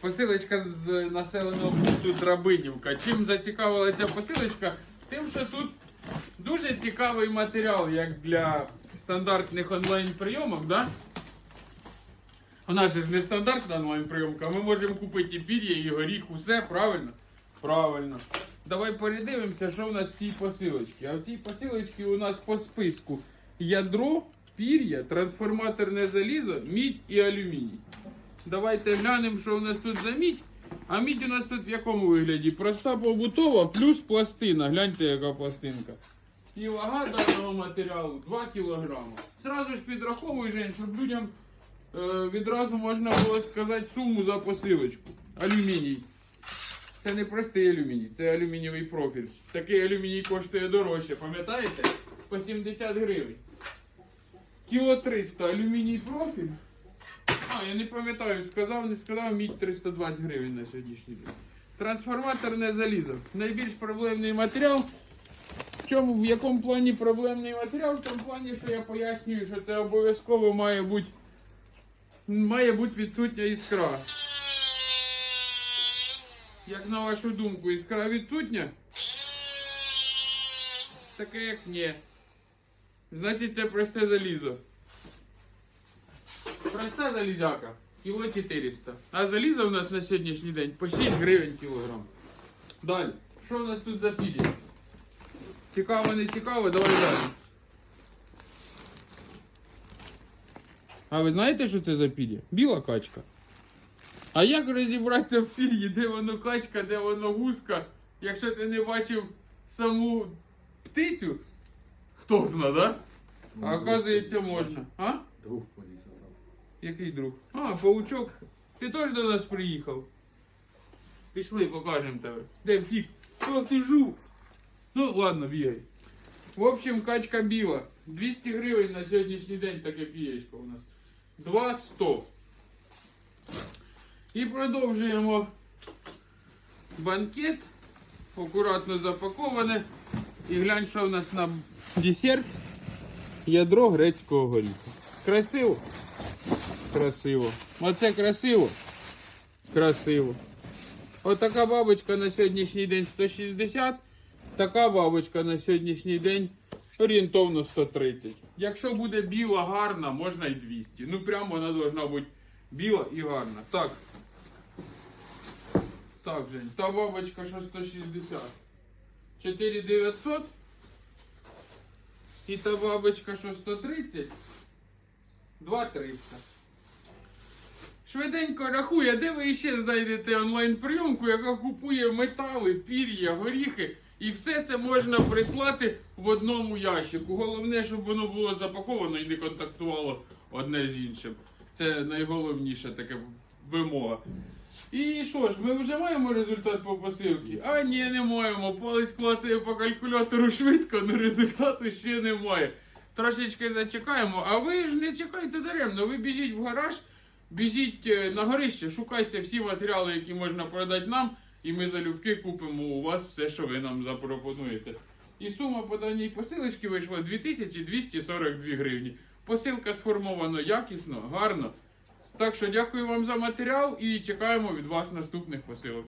Посилочка з населеного пункту Драбинівка. Чим зацікавила ця посилочка? Тим, що тут дуже цікавий матеріал, як для стандартних онлайн-прийомок, да? У нас ж не стандартна онлайн-прийомка, ми можемо купити і пір'я, і горіх, усе, правильно? Правильно. Давай передивимося, що в нас в цій посилочці. А в цій посилочці у нас по списку ядро, пір'я, трансформаторне залізо, мідь і алюміній. Давайте глянемо, що у нас тут за мідь. А мідь у нас тут в якому вигляді? Проста побутова плюс пластина. Гляньте, яка пластинка. І вага даного матеріалу 2 кг. Сразу ж підраховую, Жень, щоб людям е, відразу можна було сказати суму за посилочку. Алюміній. Це не простий алюміній, це алюмінієвий профіль. Такий алюміній коштує дорожче, пам'ятаєте? По 70 гривень. Кіло 300 алюміній профіль. Я не пам'ятаю, сказав, не сказав, мідь 320 гривень на сьогоднішній день. Трансформаторне залізо. Найбільш проблемний матеріал. В чому, в якому плані проблемний матеріал? В тому плані, що я пояснюю, що це обов'язково має бути має бути відсутня іскра. Як на вашу думку, іскра відсутня? Таке як ні. Значить це просте залізо. Проста залізяка. Кіло 400. А залізо у нас на сьогоднішній день по 6 гривень кілограм. Далі. Що у нас тут за пілі? Цікаво, не цікаво, давай далі. А ви знаєте, що це за пілі? Біла качка. А як розібратися в пір'ї, де воно качка, де воно гуска, якщо ти не бачив саму птицю? Хто зна, да? А оказується можна. А? Повісив там. Який друг? А, паучок. Ти теж до нас приїхав. Пішли, покажемо тебе. Де втік? Ох ти жук. Ну, ладно, бігай. В общем, качка біла. 200 гривень на сьогоднішній день таке пієчко у нас. 200. І продовжуємо банкет. Акуратно запаковане. І глянь, що в нас на десерт. Ядро грецького горіха. Красиво? Красиво. Оце красиво? Красиво. Отака бабочка на сьогоднішній день 160. Така бабочка на сьогоднішній день орієнтовно 130. Якщо буде біла гарна, можна і 200. Ну прямо вона должна бути біла і гарна. Так. Так, Жень, та бабочка, що 160. 4900. І та бабочка, що 130. 2300. Швиденько рахує, де ви ще знайдете онлайн-прийомку, яка купує метали, пір'я, горіхи. І все це можна прислати в одному ящику. Головне, щоб воно було запаковано і не контактувало одне з іншим. Це найголовніша така вимога. І що ж, ми вже маємо результат по посилці? А ні, не маємо. Палець клацає по калькулятору швидко, але результату ще немає. Трошечки зачекаємо, а ви ж не чекайте даремно. Ви біжіть в гараж, біжіть е, на горище, шукайте всі матеріали, які можна продати нам, і ми залюбки купимо у вас все, що ви нам запропонуєте. І сума по даній посилочці вийшла 2242 гривні. Посилка сформована якісно, гарно. Так що дякую вам за матеріал і чекаємо від вас наступних посилок.